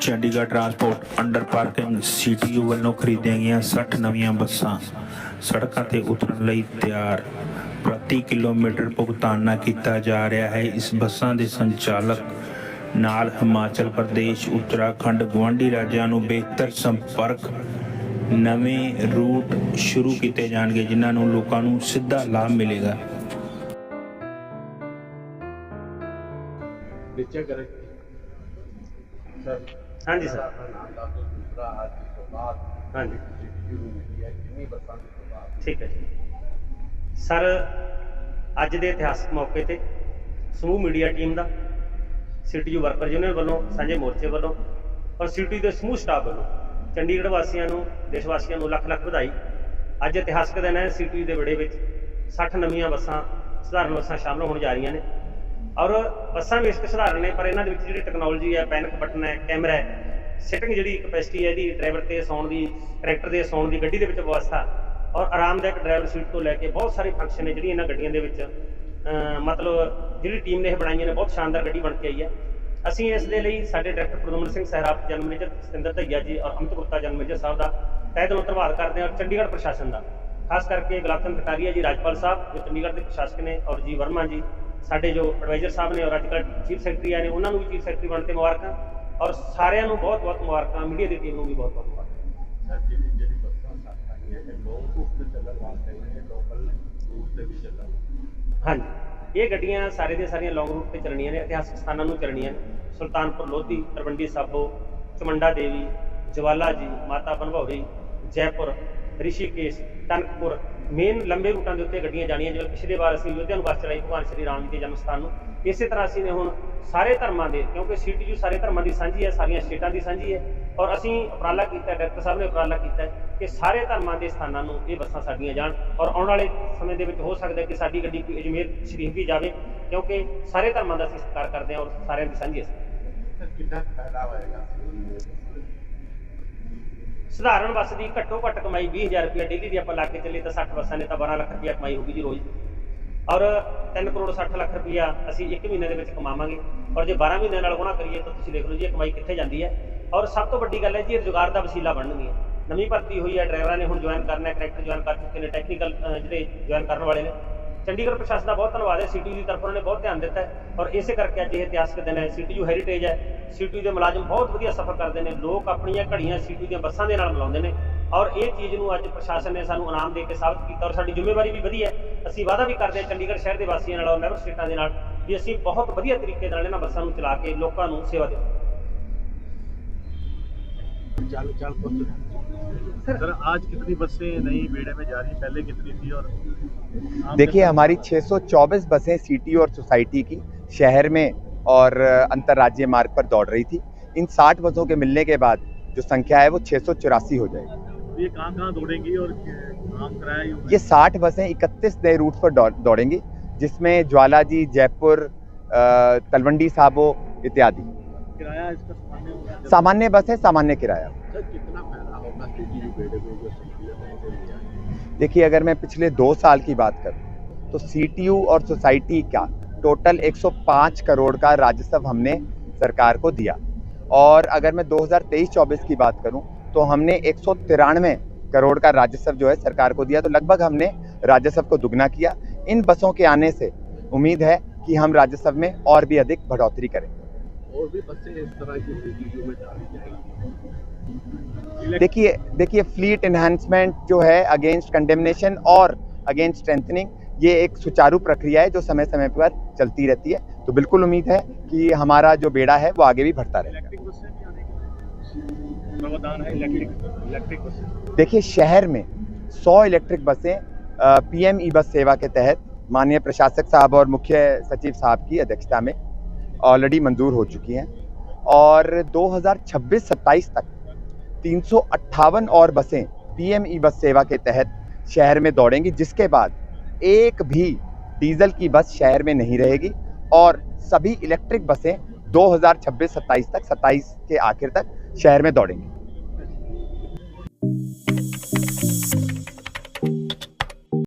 Chandigarh transport under parking CTU ਵੱਲੋਂ ਖਰੀਦੀਆਂ ਗਈਆਂ 60 ਨਵੀਆਂ ਬੱਸਾਂ। ਸੜਕਾਂ ਤੇ ਉਤਰਨ ਲਈ ਤਿਆਰ। ਪ੍ਰਤੀ ਕਿਲੋਮੀਟਰ ਭੁਗਤਾਨ ਨਾ ਕੀਤਾ ਜਾ ਰਿਹਾ ਹੈ। ਇਸ ਬੱਸਾਂ ਦੇ ਸੰਚਾਲਕ ਨਾਲ ਹਿਮਾਚਲ ਪ੍ਰਦੇਸ਼, ਉੱਤਰਾਖੰਡ, ਗੁਆਂਢੀ ਰਾਜਾਂ ਨੂੰ ਬਿਹਤਰ ਸੰਪਰਕ ਨਵੇਂ ਰੂਟ ਸ਼ੁਰੂ ਕੀਤੇ ਜਾਣਗੇ, ਜਿਨ੍ਹਾਂ ਨੂੰ ਲੋਕਾਂ ਨੂੰ ਸਿੱਧਾ ਲਾਭ ਮਿਲੇਗਾ। ਨੀਚੇ ਕਰੇ। ਸਰ। ਹਾਂਜੀ, ਸਰ। ਦੂਸਰਾ ਅੱਜ ਤੋਂ ਬਾਅਦ ਹਾਂਜੀ। ਸ਼ੁਰੂ ਹੋਈ ਹੈ ਕਿੰਨੀ ਬੱਸਾਂ ਦੇ ਤੋਂ ਬਾਅਦ ਠੀਕ ਹੈ ਜੀ। ਸਰ, ਅੱਜ ਦੇ ਇਤਿਹਾਸਕ ਮੌਕੇ ਤੇ ਸਮੂਹ ਮੀਡੀਆ ਟੀਮ ਦਾ ਸੀਟੀਯੂ ਵਰਕਰ ਯੂਨੀਅਨ ਵੱਲੋਂ, ਸਾਂਝੇ ਮੋਰਚੇ ਵੱਲੋਂ ਔਰ ਸੀਟੀਯੂ ਦੇ ਸਮੂਹ ਸਟਾਫ ਵੱਲੋਂ ਚੰਡੀਗੜ੍ਹ ਵਾਸੀਆਂ ਨੂੰ, ਦੇਸ਼ ਵਾਸੀਆਂ ਨੂੰ ਲੱਖ ਲੱਖ ਵਧਾਈ। ਅੱਜ ਇਤਿਹਾਸਕ ਦਿਨ ਹੈ ਸੀਟੀਯੂ ਦੇ ਵਿੜੇ ਵਿੱਚ 60 ਨਵੀਆਂ ਬੱਸਾਂ, ਸਧਾਰਨ ਬੱਸਾਂ ਸ਼ਾਮਲ ਹੋਣ ਜਾ ਰਹੀਆਂ ਨੇ। ਔਰ ਬੱਸਾਂ ਬੇਸ਼ੱਕ ਸਧਾਰਨ ਨੇ, ਪਰ ਇਹਨਾਂ ਦੇ ਵਿੱਚ ਜਿਹੜੀ ਟੈਕਨੋਲੋਜੀ ਹੈ ਪੈਨਿਕ ਬਟਨ ਹੈ ਕੈਮਰਾ ਹੈ ਸਿਟਿੰਗ ਜਿਹੜੀ ਕਪੈਸਿਟੀ ਹੈ ਇਹਦੀ ਡਰਾਈਵਰ ਤੇ ਸੌਣ ਦੀ ਟਰੈਕਟਰ ਦੇ ਸੌਣ ਦੀ, ਗੱਡੀ ਦੇ ਵਿੱਚ ਵਿਵਸਥਾ, ਔਰ ਆਰਾਮਦਾਇਕ ਡਰਾਈਵਰ ਸੀਟ ਤੋਂ ਲੈ ਕੇ ਬਹੁਤ ਸਾਰੇ ਫੰਕਸ਼ਨ ਨੇ ਜਿਹੜੀ ਇਹਨਾਂ ਗੱਡੀਆਂ ਦੇ ਵਿੱਚ ਮਤਲਬ ਜਿਹੜੀ ਟੀਮ ਨੇ ਇਹ ਬਣਾਈਆਂ ਨੇ, ਬਹੁਤ ਸ਼ਾਨਦਾਰ ਗੱਡੀ ਬਣ ਕੇ ਆਈ ਹੈ। ਅਸੀਂ ਇਸ ਦੇ ਲਈ ਸਾਡੇ director Pradman Singh Sahrap general manager Satinder Dhaiya ji ਔਰ ਅਮਿਤ ਗੁਪਤਾ ਜਨਰਲ ਮੈਨੇਜਰ ਸਾਹਿਬ ਦਾ ਤਹਿ ਦਿਲੋਂ ਧੰਨਵਾਦ ਕਰਦੇ ਹਾਂ, ਔਰ ਚੰਡੀਗੜ੍ਹ ਪ੍ਰਸ਼ਾਸਨ ਦਾ। ਖਾਸ ਕਰਕੇ ਗੁਲਾਬਚੰਦ ਕਟਾਰੀਆ ਜੀ, ਰਾਜਪਾਲ ਸਾਹਿਬ, ਜੋ ਚੰਡੀਗੜ੍ਹ ਦੇ ਪ੍ਰਸ਼ਾਸਕ ਨੇ, ਔਰ ਜੀ ਵਰਮਾ ਜੀ ਸਾਡੇ ਜੋ ਐਡਵਾਈਜ਼ਰ ਸਾਹਿਬ ਨੇ ਔਰ ਅੱਜ ਕੱਲ੍ਹ ਚੀਫ ਸੈਕਟਰੀ ਆਏ ਨੇ ਉਹਨਾਂ ਨੂੰ ਵੀ ਚੀਫ ਸੈਕਟਰੀ ਬਣਨ ਤੇ ਮੁਬਾਰਕਾਂ। ਔਰ ਸਾਰਿਆਂ ਨੂੰ ਬਹੁਤ ਬਹੁਤ ਮੁਬਾਰਕਾਂ। ਮੀਡੀਆ ਦੀ ਟੀਮ ਨੂੰ ਵੀ ਬਹੁਤ ਬਹੁਤ ਮੁਬਾਰਕਾਂ। ਸਰ ਜਿਹੜੀ ਜਿਹੜੀ ਬੱਸਾਂ ਸਾਥ ਆਈਆਂ ਇਹ ਲੌਂਗ ਰੂਟ ਤੇ ਚੱਲਣ ਵਾਸਤੇ ਨੇ ਲੋਕਲ ਰੂਟ ਤੇ ਵੀ ਚੱਲਣ ਹਾਂਜੀ। ਇਹ ਗੱਡੀਆਂ ਸਾਰੇ ਦੀਆਂ ਸਾਰੀਆਂ ਲੌਂਗ ਰੂਟ ਤੇ ਚੱਲਣੀਆਂ ਨੇ ਇਤਿਹਾਸਕ ਸਥਾਨਾਂ ਨੂੰ ਚੱਲਣੀਆਂ ਨੇ। ਸੁਲਤਾਨਪੁਰ ਲੋਧੀ ਤਲਵੰਡੀ ਸਾਬੋ ਚਮੰਡਾ ਦੇਵੀ ਜਵਾਲਾ ਜੀ ਮਾਤਾ ਬਨਭੌਰੀ ਜੈਪੁਰ ਰਿਸ਼ੀਕੇਸ਼ ਟਨਕਪੁਰ ਮੇਨ ਲੰਬੇ ਰੂਟਾਂ ਦੇ ਉੱਤੇ ਗੱਡੀਆਂ ਜਾਣੀਆਂ, ਜਿਵੇਂ ਪਿਛਲੇ ਵਾਰ ਅਸੀਂ ਯੋਧਿਆ ਨੂੰ ਬੱਸ ਚਲਾਈ ਭਗਵਾਨ ਸ਼੍ਰੀ ਰਾਮ ਜੀ ਦੇ ਜਨਮ ਸਥਾਨ ਨੂੰ। ਇਸੇ ਤਰ੍ਹਾਂ ਅਸੀਂ ਨੇ ਹੁਣ ਸਾਰੇ ਧਰਮਾਂ ਦੇ, ਕਿਉਂਕਿ ਸੀਟੀਯੂ ਸਾਰੇ ਧਰਮਾਂ ਦੀ ਸਾਂਝੀ ਹੈ, ਸਾਰੀਆਂ ਸਟੇਟਾਂ ਦੀ ਸਾਂਝੀ ਹੈ, ਔਰ ਅਸੀਂ ਉਪਰਾਲਾ ਕੀਤਾ ਡਾਇਰੈਕਟਰ ਸਾਹਿਬ ਨੇ ਉਪਰਾਲਾ ਕੀਤਾ ਕਿ ਸਾਰੇ ਧਰਮਾਂ ਦੇ ਸਥਾਨਾਂ ਨੂੰ ਇਹ ਬੱਸਾਂ ਸਾਡੀਆਂ ਜਾਣ, ਔਰ ਆਉਣ ਵਾਲੇ ਸਮੇਂ ਦੇ ਵਿੱਚ ਹੋ ਸਕਦਾ ਕਿ ਸਾਡੀ ਗੱਡੀ ਕੋਈ ਅਜਮੇਰ ਸ਼ਰੀਫ ਵੀ ਜਾਵੇ, ਕਿਉਂਕਿ ਸਾਰੇ ਧਰਮਾਂ ਦਾ ਅਸੀਂ ਸਤਿਕਾਰ ਕਰਦੇ ਹਾਂ, ਔਰ ਸਾਰਿਆਂ ਦੀ ਸਾਂਝੀ ਹੈ। ਕਿੰਨਾ ਫਾਇਦਾ ਹੋਏਗਾ? ਸਧਾਰਨ ਬੱਸ ਦੀ ਘੱਟੋ ਘੱਟ ਕਮਾਈ 20000 ਰੁਪਏ ਡੇਲੀ ਦੀ ਆਪਾਂ ਲਾ ਕੇ ਚੱਲੇ ਤਾਂ 60 ਬੱਸਾਂ ਨੇ ਤਾਂ 12 ਲੱਖ ਰੁਪਏ ਕਮਾਈ ਹੋਊਗੀ ਜੀ ਰੋਜ਼। ਔਰ 3 ਕਰੋੜ 60 ਲੱਖ ਰੁਪਇਆ ਅਸੀਂ 1 ਮਹੀਨੇ ਦੇ ਵਿੱਚ ਕਮਾਵਾਂਗੇ। ਔਰ ਜੇ 12 ਮਹੀਨਿਆਂ ਨਾਲ ਗੁਣਾ ਕਰੀਏ ਤਾਂ ਤੁਸੀਂ ਦੇਖ ਲਓ ਜੀ, ਇਹ ਕਮਾਈ ਕਿੱਥੇ ਜਾਂਦੀ ਹੈ। ਔਰ ਸਭ ਤੋਂ ਵੱਡੀ ਗੱਲ ਹੈ ਜੀ, ਇਹ ਰੁਜ਼ਗਾਰ ਦਾ ਵਸੀਲਾ ਬਣਨਗੀਆਂ ਨਵੀਂ ਭਰਤੀ ਹੋਈ ਹੈ, ਡਰਾਈਵਰਾਂ ਨੇ ਹੁਣ ਜੁਆਇਨ ਕਰਨਾ ਹੈ ਕਰੈਕਟਰ ਜੁਆਇਨ ਕਰ ਚੁੱਕੇ ਨੇ ਟੈਕਨੀਕਲ ਜਿਹੜੇ ਜੁਆਇਨ ਕਰਨ ਵਾਲੇ ਨੇ। ਚੰਡੀਗੜ੍ਹ ਪ੍ਰਸ਼ਾਸਨ ਦਾ ਬਹੁਤ ਧੰਨਵਾਦ ਹੈ ਸੀਟੀਯੂ ਦੀ ਤਰਫ ਉਹਨਾਂ ਨੇ ਬਹੁਤ ਧਿਆਨ ਦਿੱਤਾ ਔਰ ਇਸੇ ਕਰਕੇ ਅੱਜ ਇਹ ਇਤਿਹਾਸਕ ਦਿਨ ਹੈ ਸਿਟੀ ਯੂ ਹੈਰੀਟੇਜ ਹੈ ਸੀਟੀਯੂ ਦੇ ਮੁਲਾਜ਼ਮ ਬਹੁਤ ਵਧੀਆ ਸਫ਼ਰ ਕਰਦੇ ਨੇ ਲੋਕ ਆਪਣੀਆਂ ਘੜੀਆਂ ਸੀਟੀਯੂ ਦੀਆਂ ਬੱਸਾਂ ਦੇ ਨਾਲ ਮਿਲਾਉਂਦੇ ਨੇ ਔਰ ਇਹ ਚੀਜ਼ ਨੂੰ ਅੱਜ ਪ੍ਰਸ਼ਾਸਨ ਨੇ ਸਾਨੂੰ ਇਨਾਮ ਦੇ ਕੇ ਸਾਬਤ ਕੀਤਾ ਔਰ ਸਾਡੀ ਜ਼ਿੰਮੇਵਾਰੀ ਵੀ ਵਧੀਆ ਹੈ ਅਸੀਂ ਵਾਅਦਾ ਵੀ ਕਰਦੇ ਹਾਂ ਚੰਡੀਗੜ੍ਹ ਸ਼ਹਿਰ ਦੇ ਵਾਸੀਆਂ ਨਾਲ ਔਰ ਨਹਿਰ ਸਟੇਟਾਂ ਦੇ ਨਾਲ ਵੀ ਅਸੀਂ ਬਹੁਤ ਵਧੀਆ ਤਰੀਕੇ ਨਾਲ ਇਹਨਾਂ ਬੱਸਾਂ ਨੂੰ ਚਲਾ ਕੇ ਲੋਕਾਂ ਨੂੰ ਸੇਵਾ ਦੇਵਾਂਗੇ चल चल सर आज कितनी बसें नई बेड़े में जा रही हैं पहले कितनी थी और आम देखिए जनता- हमारी 624 बसें सिटी और सोसाइटी की शहर में और अंतर्राज्यीय मार्ग पर दौड़ रही थी। इन 60 बसों के मिलने के बाद जो संख्या है वो छः सौ चौरासी हो जाएगी। ये कहाँ कहाँ दौड़ेंगी और काम कराया ये साठ बसें 31 नए रूट पर दौड़ेंगी जिसमें ज्वाला जी जयपुर तलवंडी साबो इत्यादि। किराया इसका सामान्य बस है सामान्य किराया। देखिए अगर मैं पिछले दो साल की बात करूँ तो सीटीयू और सोसाइटी का टोटल 105 करोड़ का राजस्व हमने सरकार को दिया। और अगर मैं 2023-24 की बात करूँ तो हमने एक सौ तिरानवे करोड़ का राजस्व जो है सरकार को दिया। तो लगभग हमने राजस्व को दुगना किया। इन बसों के आने से उम्मीद है कि हम राजस्व में और भी अधिक बढ़ोतरी करें। और भी बसें इस तरह की में डाली जाएँगी। देखिए देखिए फ्लीट एनहांसमेंट जो है अगेंस्ट कंडेमनेशन और अगेंस्ट स्ट्रेंथनिंग ये एक सुचारू प्रक्रिया है जो समय समय पर चलती रहती है। तो बिल्कुल उम्मीद है कि हमारा जो बेड़ा है वो आगे भी बढ़ता रहेगा। देखिए शहर में 100 इलेक्ट्रिक बसें पीएम ई बस सेवा के तहत माननीय प्रशासक साहब और मुख्य सचिव साहब की अध्यक्षता में ऑलरेडी मंजूर हो चुकी हैं। और 2026-27 तक तीन सौ अट्ठावन और बसें पीएम ई बस सेवा के तहत शहर में दौड़ेंगी जिसके बाद एक भी डीजल की बस शहर में नहीं रहेगी और सभी इलेक्ट्रिक बसें 2026-27 तक 27 के आखिर तक शहर में दौड़ेंगी।